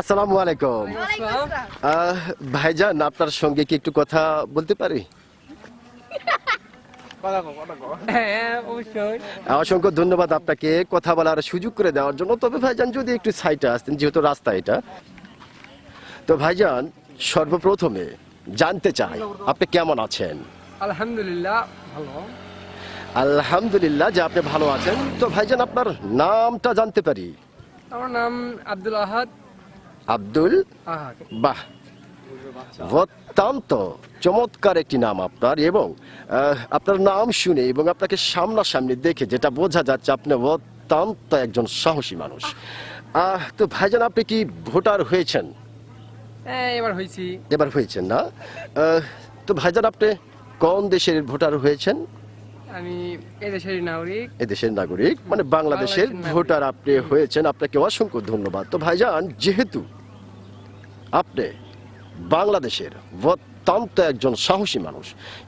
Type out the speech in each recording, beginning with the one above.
আসসালামু আলাইকুম। ভাইজান, আপনার সঙ্গে কি একটু কথা বলতে পারি? অসংখ্য ধন্যবাদ আপনাকে কথা বলার সুযোগ করে দেওয়ার জন্য। তবে ভাইজান, যদি একটু সাইটে আসতেন, যেহেতু রাস্তা এটা। তো ভাইজান, সর্বপ্রথমে জানতে চাই, আপনি কেমন আছেন? আলহামদুলিল্লাহ, ভালো। আলহামদুলিল্লাহ যে আপনি ভালো আছেন। তো ভাইজান আপনার নামটা জানতে পারি? আমার নাম আব্দুল আহাদ। আব্দুল? বাহ। অত্যন্ত চমৎকার একটি নাম আপনার এবং আপনার নাম শুনে এবং আপনাকে সামনাসামনি দেখে যেটা বোঝা যাচ্ছে আপনি অত্যন্ত একজন সাহসী মানুষ। আহ, তো ভাইজান আপনি কি ভোটার হয়েছেন? হ্যাঁ এবার হয়েছি। এবার হয়েছেন না? তো ভাইজান আপনি কোন দেশের ভোটার হয়েছেন? আমি এই দেশের নাগরিক। এদেশের নাগরিক মানে বাংলাদেশের বাংলাদেশের ভোটার আপনি হয়েছেন আপনাকে অসংখ্য ধন্যবাদ। তো ভাইজান যেহেতু আপনি বাংলাদেশের অত্যন্ত একজন সাহসী মানুষ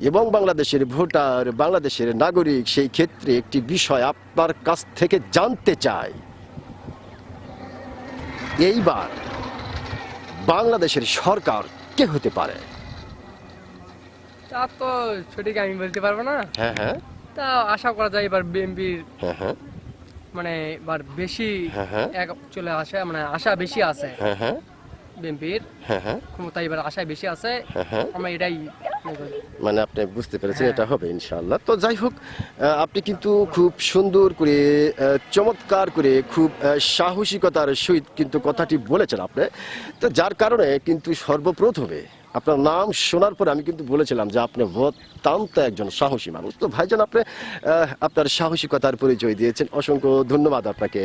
এবং বাংলাদেশের ভোটার বাংলাদেশের নাগরিক সেই ক্ষেত্রে একটি বিষয় আপনার কাছ থেকে জানতে চাই। এইবার বাংলাদেশের সরকার কে হতে পারে? তা তো সঠিক আমি বলতে পারব না। হ্যাঁ হ্যাঁ। তা আশা করা যায় এবার বিএনপির হ্যাঁ হ্যাঁ। মানে এবার বেশি হ্যাঁ, চলে আসে মানে আশা বেশি আছে হ্যাঁ হ্যাঁ। হ্যাঁ হ্যাঁ। ক্ষমতা এবার আশায় বেশি আছে। আমরা এটাই মানে আপনি বুঝতে পেরেছেন। এটা হবে ইনশাআল্লাহ। তো যাই হোক আপনি কিন্তু খুব সুন্দর করে চমৎকার করে খুব সাহসিকতার সহিত কিন্তু কথাটি বলেছেন আপনি। তো যার কারণে কিন্তু সর্বপ্রথমে আপনার নাম শোনার পরে আমি কিন্তু বলেছিলাম যে আপনি অত্যন্ত একজন সাহসী মানুষ। তো ভাইজান, আপনি আপনার সাহসিকতার পরিচয় দিয়েছেন। অসংখ্য ধন্যবাদ আপনাকে।